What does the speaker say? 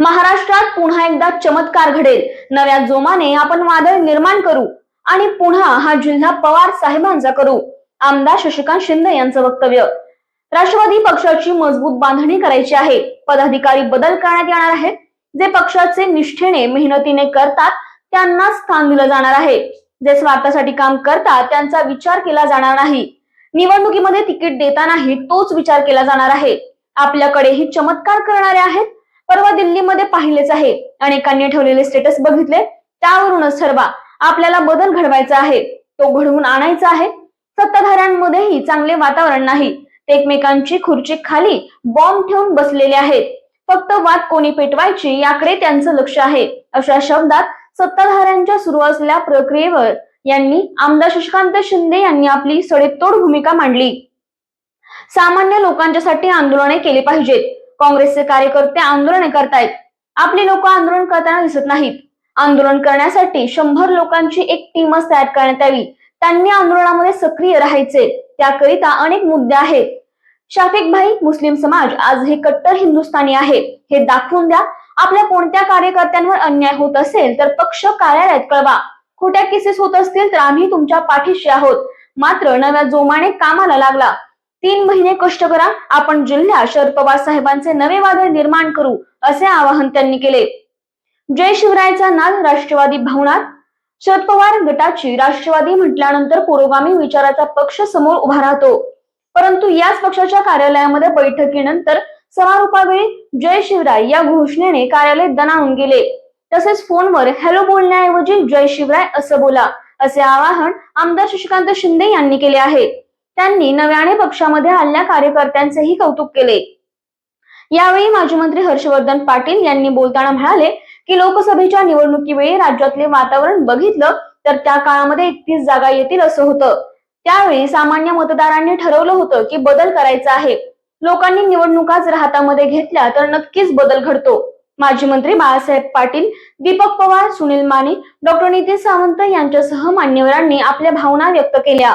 महाराष्ट्रात पुन्हा एकदा चमत्कार घडेल. नव्या जोमाने आपण वादळ निर्माण करू आणि पुन्हा हा जिल्हा पवार साहेबांचा करू. आमदार शशिकांत शिंदे यांचं वक्तव्य. राष्ट्रवादी पक्षाची मजबूत बांधणी करायची आहे. पदाधिकारी बदल करण्यात येणार आहेत. जे पक्षाचे निष्ठेने मेहनतीने करतात त्यांना स्थान दिलं जाणार आहे. जे स्वार्थासाठी काम करतात त्यांचा विचार केला जाणार नाही. निवडणुकीमध्ये तिकीट देतानाही तोच विचार केला जाणार आहे. आपल्याकडेही चमत्कार करणारे आहेत. परवा दिल्लीमध्ये पाहिलेच आहे. अनेकांनी ठेवलेले स्टेटस बघितले. त्यावरूनच ठरवा आपल्याला बदल घडवायचा आहे. तो घडवून आणायचा आहे. सत्ताधाऱ्यांमध्येही चांगले वातावरण नाही. ते एकमेकांची खुर्ची खाली बॉम्ब ठेवून बसलेले आहेत. फक्त वाद कोणी पेटवायची याकडे त्यांचं लक्ष आहे. अशा शब्दात सत्ताधाऱ्यांच्या सुरू असलेल्या प्रक्रियेवर यांनी आमदार शशिकांत शिंदे यांनी आपली सडेतोड भूमिका मांडली. सामान्य लोकांच्यासाठी आंदोलने केली पाहिजेत. काँग्रेसचे कार्यकर्ते आंदोलने करतायत. आपली लोक आंदोलन करताना दिसत नाहीत. आंदोलन करण्यासाठी शंभर लोकांची एक टीमच तयार करण्यात यावी. त्यांनी आंदोलनामध्ये सक्रिय राहायचे. त्याकरिता अनेक मुद्दे आहेत. शाफिक भाई मुस्लिम समाज आज हे कट्टर हिंदुस्थानी आहे. हे दाखवून द्या. आपल्या कोणत्या कार्यकर्त्यांवर अन्याय होत असेल तर पक्ष कार्यालयात कळवा. खोट्या केसेस होत असतील तर आम्ही तुमच्या पाठीशी आहोत. मात्र नव्या जोमाने कामाला लागला. तीन महिने कष्ट करा. आपण जिल्ह्या शरद पवार साहेबांचे नवे वादळ निर्माण करू असे आवाहन त्यांनी केले. जय शिवरायचा नाद राष्ट्रवादी भवनात. शरद पवार गटाची राष्ट्रवादी म्हटल्यानंतर पुरोगामी विचाराचा पक्ष समोर उभा राहतो. परंतु याच पक्षाच्या कार्यालयामध्ये बैठकीनंतर समारोपावेळी जय शिवराय या घोषणेने कार्यालय दणावून गेले. तसेच फोनवर हॅलो बोलण्याऐवजी जय शिवराय असं बोला असे आवाहन आमदार शशिकांत शिंदे यांनी केले आहे. त्यांनी नव्याने पक्षामध्ये आलेल्या कार्यकर्त्यांचेही कौतुक केले. यावेळी माजी मंत्री हर्षवर्धन पाटील यांनी बोलताना म्हणाले की लोकसभेच्या निवडणुकीवेळी राज्यातले वातावरण बघितलं तर त्या काळामध्ये एकतीस जागा येतील असं होतं. त्यावेळी सामान्य मतदारांनी ठरवलं होतं की बदल करायचा आहे. लोकांनी निवडणुकाच हातामध्ये घेतल्या तर नक्कीच बदल घडतो. माजी मंत्री बाळासाहेब पाटील दीपक पवार सुनील माने डॉक्टर नितीन सावंत यांच्यासह मान्यवरांनी आपल्या भावना व्यक्त केल्या.